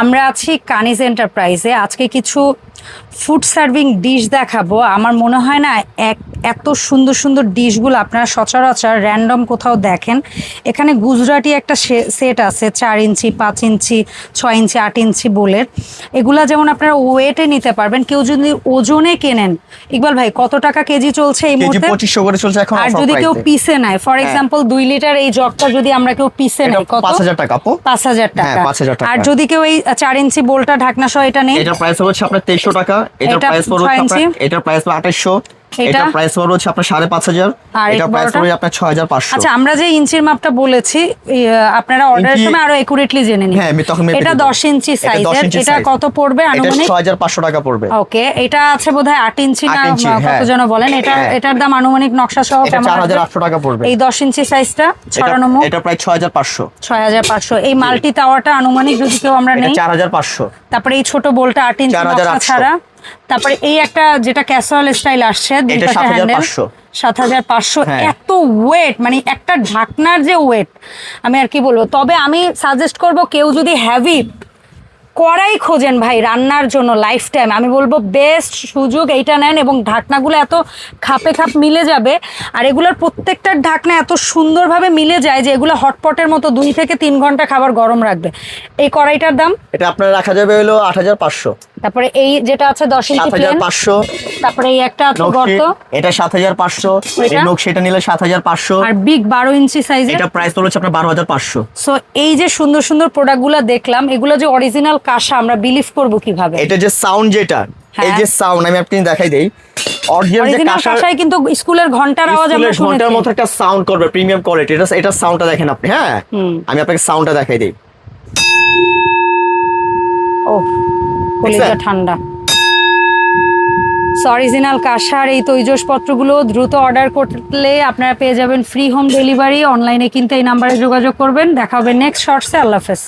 আমরা আছি কানিজ এন্টারপ্রাইজে। আজকে কিছু ফুড সার্ভিং ডিশ দেখাবো। আমার মনে হয় না এক এত সুন্দর সুন্দর ডিশগুলো আপনারা সচরাচর র্যান্ডম কোথাও দেখেন। এখানে গুজরাটি একটা সেট আছে চার ইঞ্চি পাঁচ ইঞ্চি ছয় ইঞ্চি আট ইঞ্চি বোলের। এগুলা যেমন আপনারা ওয়েটে নিতে পারবেন কেউ যদি ওজনে কেনেন ইকবাল ভাই কত টাকা কেজি চলছে এই মুহূর্তে? পঁচিশশো করে চলছে এখন আর যদি কেউ পিসে নেয় ফর হ্যাঁ। এক্সাম্পল দুই লিটার এই জগটা যদি আমরা কেউ পিসে এটা নেই কত? পাঁচ হাজার টাকা পাঁচ হাজার টাকা। হ্যাঁ, 5,000 টাকা। আর যদি কেউ এই চার ইঞ্চি বোলটা ঢাকনা সহ এটা নেই এটার প্রাইস হচ্ছে আপনার তেইশশো টাকা। এটা প্রাইস পড়বে হচ্ছে আপনার ইঞ্চি। প্রাইস আঠাশশো এটা? প্রাইস পড়বে হচ্ছে আপনার আর এই প্রাইস পড়বে আপনার ছয় হাজার পাঁচশো। আচ্ছা আমরা যে ইঞ্চির মাপটা বলেছি আপনারা অর্ডারের সময় আরও একুরেটলি জেনে নিন। হ্যাঁ আমি তখন এটা দিব। দশ ইঞ্চি সাইজের এটা কত পড়বে আনুমানিক? ছয় হাজার পাঁচশো টাকা পড়বে। ওকে এটা আছে বোধহয় আট ইঞ্চি না কত হ্যাঁ। যেন বলেন। এটা হ্যাঁ। এটার দাম আনুমানিক নকশা সহ কেমন টাকা পড়বে। এই দশ ইঞ্চি সাইজটা ছড়ানো এটা প্রায় ছয় হাজার পাঁচশো। ছয় হাজার পাঁচশো। এই মাল্টি টাওয়ারটা আনুমানিক যদি কেউ আমরা নেই। চার হাজার পাঁচশো। তারপরে এই ছোট বোলটা আট ইঞ্চি ছাড়া। তারপরে এই একটা যেটা ক্যাসোয়াল স্টাইল আসছে দুই এটা পাশে 7,500 হ্যান্ডেল সাত হাজার পাঁচশো। হ্যাঁ। এত ওয়েট মানে একটা ঢাকনার যে ওয়েট আমি আর কি বলব? তবে আমি সাজেস্ট করব কেউ যদি হ্যাভি কড়াই খোঁজেন ভাই রান্নার জন্য লাইফ টাইম আমি বলব বেস্ট সুযোগ এইটা নেন এবং ঢাকনাগুলো এত খাপে খাপ মিলে যাবে আর এগুলোর প্রত্যেকটার ঢাকনা এত সুন্দরভাবে মিলে যায় যে এগুলো হটপটের মতো দুই থেকে তিন ঘণ্টা খাবার গরম রাখবে। এই কড়াইটার দাম? এটা আপনার রাখা যাবে হলো আট হাজার পাঁচশো। তারপরে এই যেটা আছে দশ ইঞ্চি সাত হাজার প্লেন পাঁচশো। তারপরে এই একটা আছে গর্ত। এটা সাত হাজার পাঁচশো। ওইটা? এই নকশি এটা নিলে সাত হাজার পাঁচশো। আর বিগ বারো ইঞ্চি সাইজের এটা প্রাইস হচ্ছে আপনার বারো হাজার পাঁচশো। সো এই যে সুন্দর সুন্দর প্রোডাক্টগুলো দেখলাম এগুলো যে অরিজিনাল কাঁসা আমরা বিলিভ করব কীভাবে? এটা যে সাউন্ড যেটা এই হ্যাঁ। যে সাউন্ড আমি আপনি দেখাই দেই। অরিজিনাল যে কাঁসায় কিন্তু স্কুলের ঘণ্টার আওয়াজ আমরা ঘণ্টার মতো একটা সাউন্ড করবে প্রিমিয়াম কোয়ালিটি এটা এটা সাউন্ডটা দেখেন আপনি হ্যাঁ। আমি আপনাকে সাউন্ডটা দেখাই দিই। কলিজা ঠান্ডা। অরিজিনাল কাঁসার এই তৈজসপত্রগুলো দ্রুত অর্ডার করলে আপনারা পেয়ে যাবেন ফ্রি হোম ডেলিভারি অনলাইনে কিন্তু এই নাম্বারে যোগাযোগ করবেন। দেখা হবে নেক্সট শর্টসে আল্লাহ হাফেজ।